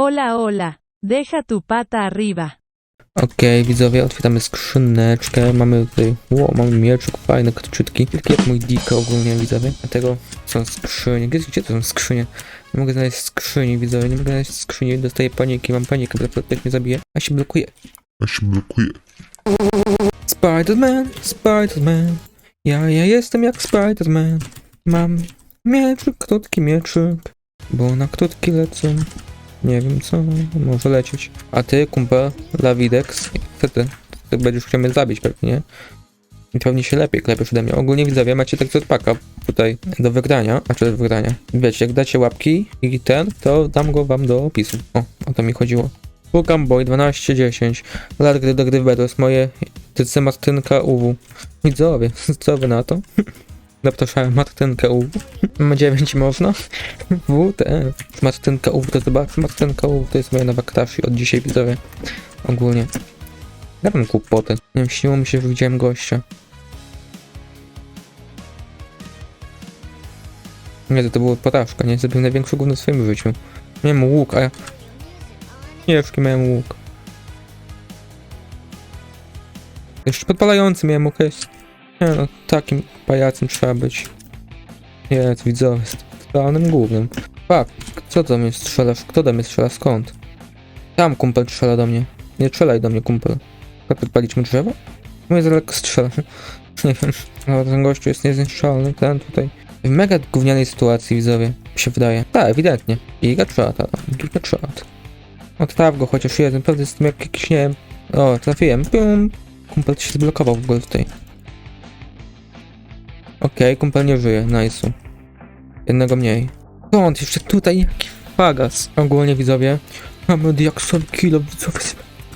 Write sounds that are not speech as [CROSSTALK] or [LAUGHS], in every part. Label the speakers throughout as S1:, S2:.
S1: Hola, hola. Deja tu pata arriba.
S2: Okej, widzowie, otwieramy skrzyneczkę. Mamy tutaj, ło, mamy mieczyk fajny, króciutki. Taki jak mój dick ogólnie, widzowie. Dlatego są skrzynie. Gdzie, gdzie to są skrzynie? Nie mogę znaleźć skrzyni, widzowie. Nie mogę znaleźć skrzyni. Dostaję paniki, mam panikę, bo ktoś mnie zabije. A się blokuje.
S3: Ja się blokuję.
S2: Spider-Man, Spider-Man. Ja, ja jestem jak Spider-Man. Mam mieczyk, krótki mieczyk. Bo na krótki lecę. Nie wiem co, może lecieć. A ty, kumpel, Lawidex, co ty? Będziesz chciał mnie zabić pewnie, nie? I pewnie się lepiej klepiesz ode mnie. Ogólnie widzowie, macie tak odpaka tutaj do wygrania, a czy do wygrania. Wiecie, jak dacie łapki i ten, to dam go wam do opisu. O, o to mi chodziło. Pukam boy 1210. Lat gry do gry w to jest moje tyce UW. Widzowie, [LAUGHS] co wy na to? [LAUGHS] Zapraszałem Martynkę UW. Ma 9 można? WTF. Martynka UW to zobacz. Martynka UW to jest moja nowa crush i od dzisiaj widzowie. Ogólnie. Mam kłopoty. Nie wiem, śniło mi się, że widziałem gościa. Nie, to, to było porażka, nie? Zrobiłem największy gówno w swoim życiu. Miałem łuk, a ja... Ciężki miałem łuk. Jeszcze podpalający miałem łuk, jest. Nie no, takim pajacem trzeba być. Jest, widzowie, z totalnym głównym. Fak, co do mnie strzelasz? Kto do mnie strzela? Skąd? Tam kumpel strzela do mnie. Nie strzelaj do mnie, kumpel. Jak podpalić mu drzewo? Mówię, za lekko strzela. [LAUGHS] Nie wiem, ale ten gościu jest niezniszczalny, ten tutaj. W mega gównianej sytuacji, widzowie, się wydaje. Tak, ewidentnie. Gigashot, gigashot. Odpraw go chociaż jeden, pewnie jestem jak jakiś, nie wiem. O, trafiłem, pium. Kumpel się zblokował w ogóle tutaj. Okej, kumpel nie żyje, nice'u. Jednego mniej. Skąd? Jeszcze tutaj jaki fagas. Ogólnie widzowie, mamy diaksowy kilo, widzowie,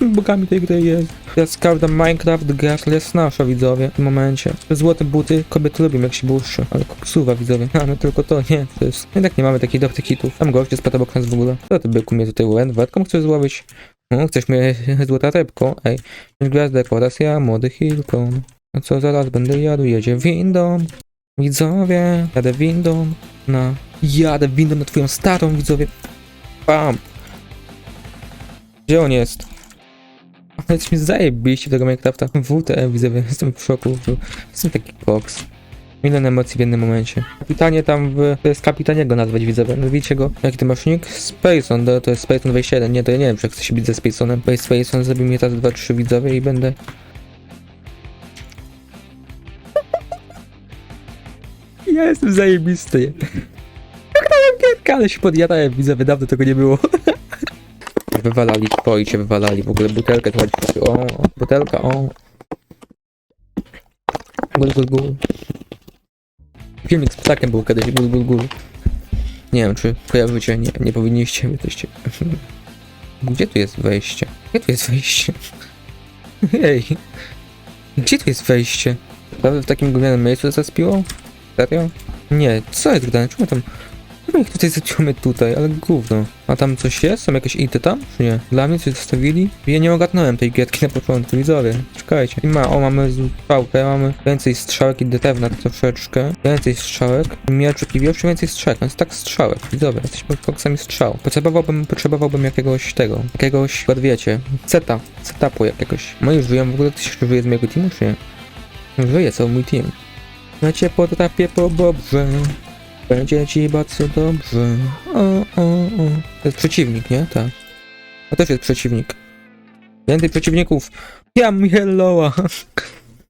S2: z bogami tej gry jest. Ja skardam Minecraft, gra jest nasza, widzowie, w momencie. Te złote buty kobiety lubią, jak się błyszczy. Ale koksuwa, widzowie. [LAUGHS] A, no tylko to, nie, to jest... Jednak nie mamy takich dobrych hitów. Tam goście spadł obok nas w ogóle. Co ty, byku, mnie tutaj łen? Wetką chcesz złowić? No, chcesz mnie [LAUGHS] złota rybko? Ej, gwiazdek oraz ja, młody Hilton. A co zaraz będę jadł? Jedzie windą. Widzowie, jadę windą na... Jadę windą na twoją starą, widzowie. Bam. Gdzie on jest? Ale mi zajebiście tego Minecrafta. WTF, widzowie, jestem w szoku. Jestem taki koks. Milion emocji w jednym momencie. Kapitanie tam w... To jest kapitaniego nazwać, widzowie. Nazwijcie go. Jaki ty masz nick? Spaceon, to, to jest Spaceon 21. Nie, to ja nie wiem, czy chcę się bić ze Spaceonem. Bo Spaceon zrobi mnie raz, dwa, trzy widzowie i będę... Ja jestem zajebisty. Jak tam gierka, ale się podjadałem, widzowie, dawno tego nie było. [LAUGHS] Wywalali się wywalali. W ogóle butelkę to chodzi. O, butelka, o. Gul, gul, gul. Filmik z ptakiem był kiedyś, gul, gul, gul. Nie wiem, czy kojarzycie, nie, nie powinniście, jesteście. [LAUGHS] Gdzie tu jest wejście? Gdzie tu jest wejście? [LAUGHS] Ej. Gdzie tu jest wejście? Prawda w takim gównianym miejscu zaspiło? Serio? Nie, co jest grane? Czemu tam... Czemu ich tutaj zaciąmy tutaj, ale gówno. A tam coś jest? Są jakieś ity tam? Czy nie? Dla mnie coś zostawili? Ja nie ogarnąłem tej gierki na początku, widzowie. Czekajcie. I ma, o, mamy strzałkę, mamy więcej strzałek i detewna troszeczkę. Więcej strzałek. Mieczyk i jeszcze więcej strzałek. Więc tak strzałek. Widzowie, jesteśmy koksami strzał. Potrzebowałbym, potrzebowałbym jakiegoś tego. Jakiegoś, jak wiecie, seta. Setupu jakiegoś. No już żyją w ogóle ktoś żyje z mojego teamu, czy nie? Żyje cały mój team. Ja cię potrafię po bobrze. Będzie ci bardzo dobrze. O, o, o. To jest przeciwnik, nie? Tak. To też jest przeciwnik. Więcej przeciwników. Ja Mieloła.